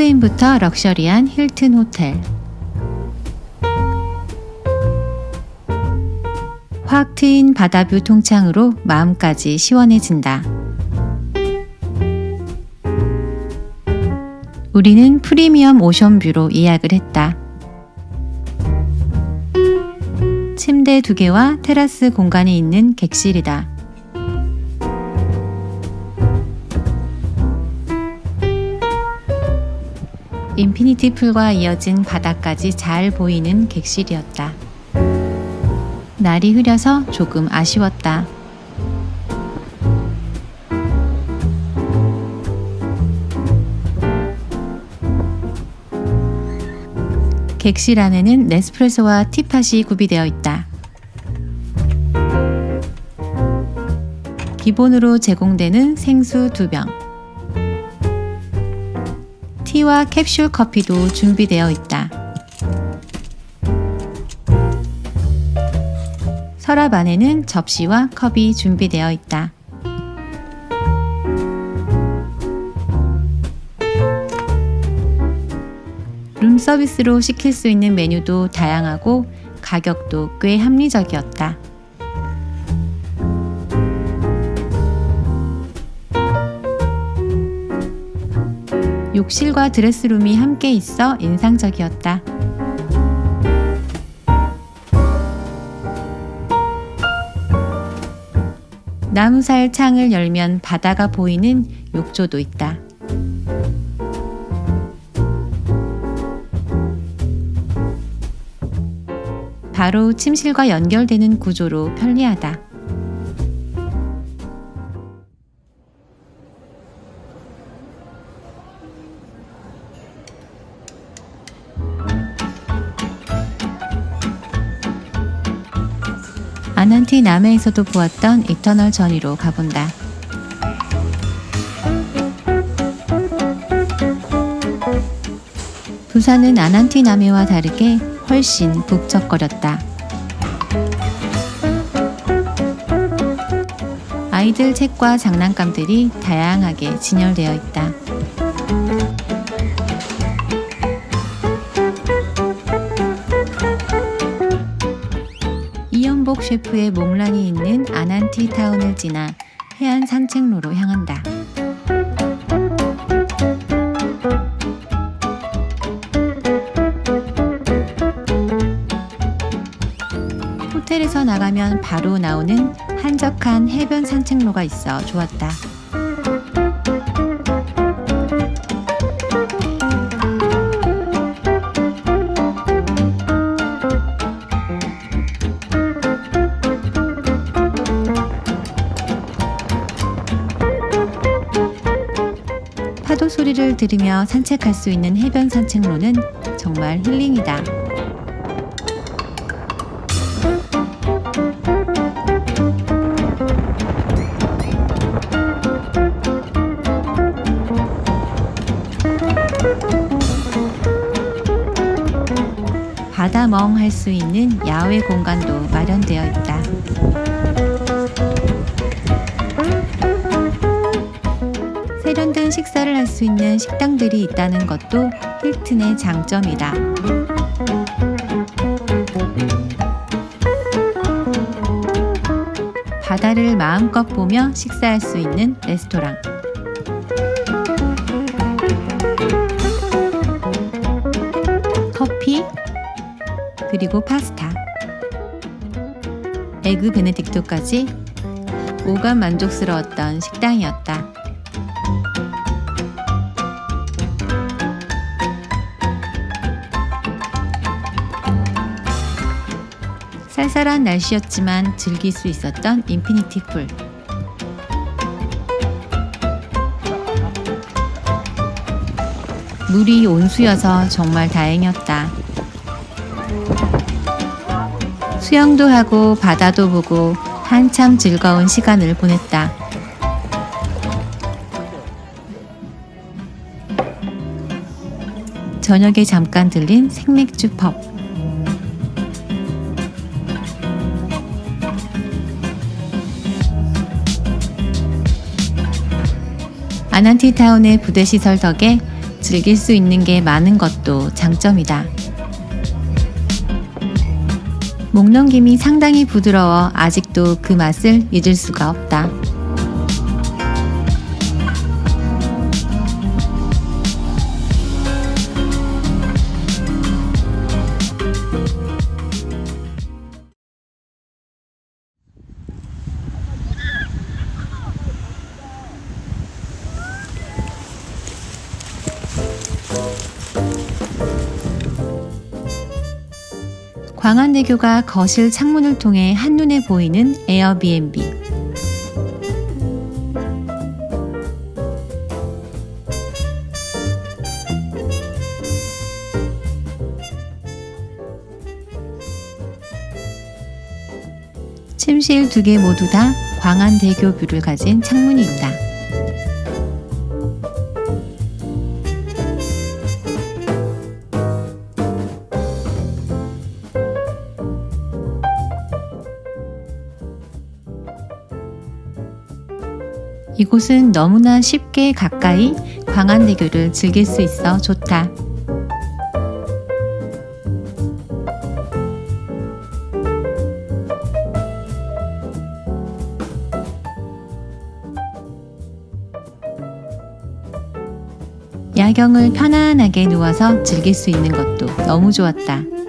체크인부터 럭셔리한 힐튼 호텔. 확 트인 바다뷰 통창으로 마음까지 시원해진다. 우리는 프리미엄 오션뷰로 예약을 했다. 침대 두 개와 테라스 공간이 있는 객실이다. 인피니티 풀과 이어진 바다까지 잘 보이는 객실이었다. 날이 흐려서 조금 아쉬웠다. 객실 안에는 네스프레소와 티팟이 구비되어 있다. 기본으로 제공되는 생수 2병, 티와 캡슐 커피도 준비되어 있다. 서랍 안에는 접시와 컵이 준비되어 있다. 룸 서비스로 시킬 수 있는 메뉴도 다양하고 가격도 꽤 합리적이었다. 욕실과 드레스룸이 함께 있어 인상적이었다. 나무살 창을 열면 바다가 보이는 욕조도 있다. 바로 침실과 연결되는 구조로 편리하다. 아난티 남해에서도 보았던 이터널 전위로 가본다. 부산은 아난티 남해와 다르게 훨씬 북적거렸다. 아이들 책과 장난감들이 다양하게 진열되어 있다. 이연복 셰프의 몽란이 있는 아난티 타운을 지나 해안 산책로로 향한다. 호텔에서 나가면 바로 나오는 한적한 해변 산책로가 있어 좋았다. 파도 소리를 들으며 산책할 수 있는 해변 산책로는 정말 힐링이다. 바다 멍 할 수 있는 야외 공간도 마련되어 있다. 식사를 할 수 있는 식당들이 있다는 것도 힐튼의 장점이다. 바다를 마음껏 보며 식사할 수 있는 레스토랑. 커피, 그리고 파스타, 에그 베네딕토까지 오감 만족스러웠던 식당이었다. 쌀쌀한 날씨였지만 즐길 수 있었던 인피니티 풀. 물이 온수여서 정말 다행이었다. 수영도 하고 바다도 보고 한참 즐거운 시간을 보냈다. 저녁에 잠깐 들린 생맥주 펍. 아난티타운의 부대 시설 덕에 즐길 수 있는 게 많은 것도 장점이다. 목넘김이 상당히 부드러워 아직도 그 맛을 잊을 수가 없다. 광안대교가 거실 창문을 통해 한눈에 보이는 에어비앤비. 침실 두 개 모두 다 광안대교 뷰를 가진 창문이 있다. 이곳은 너무나 쉽게 가까이 광안대교를 즐길 수 있어 좋다. 야경을 편안하게 누워서 즐길 수 있는 것도 너무 좋았다.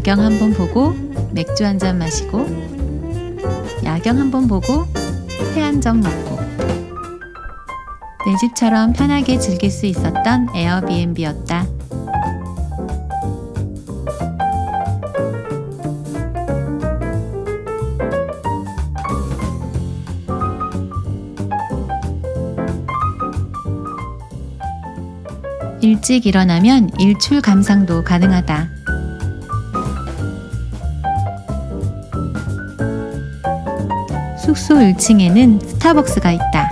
야경 한번 보고 맥주 한 잔 마시고 야경 한번 보고 회 한 점 먹고 내 집처럼 편하게 즐길 수 있었던 에어비앤비였다. 일찍 일어나면 일출 감상도 가능하다. 숙소 1층에는 스타벅스가 있다.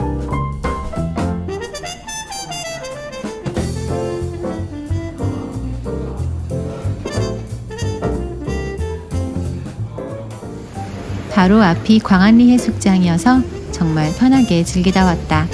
바로 앞이 광안리 해수욕장이어서 정말 편하게 즐기다 왔다.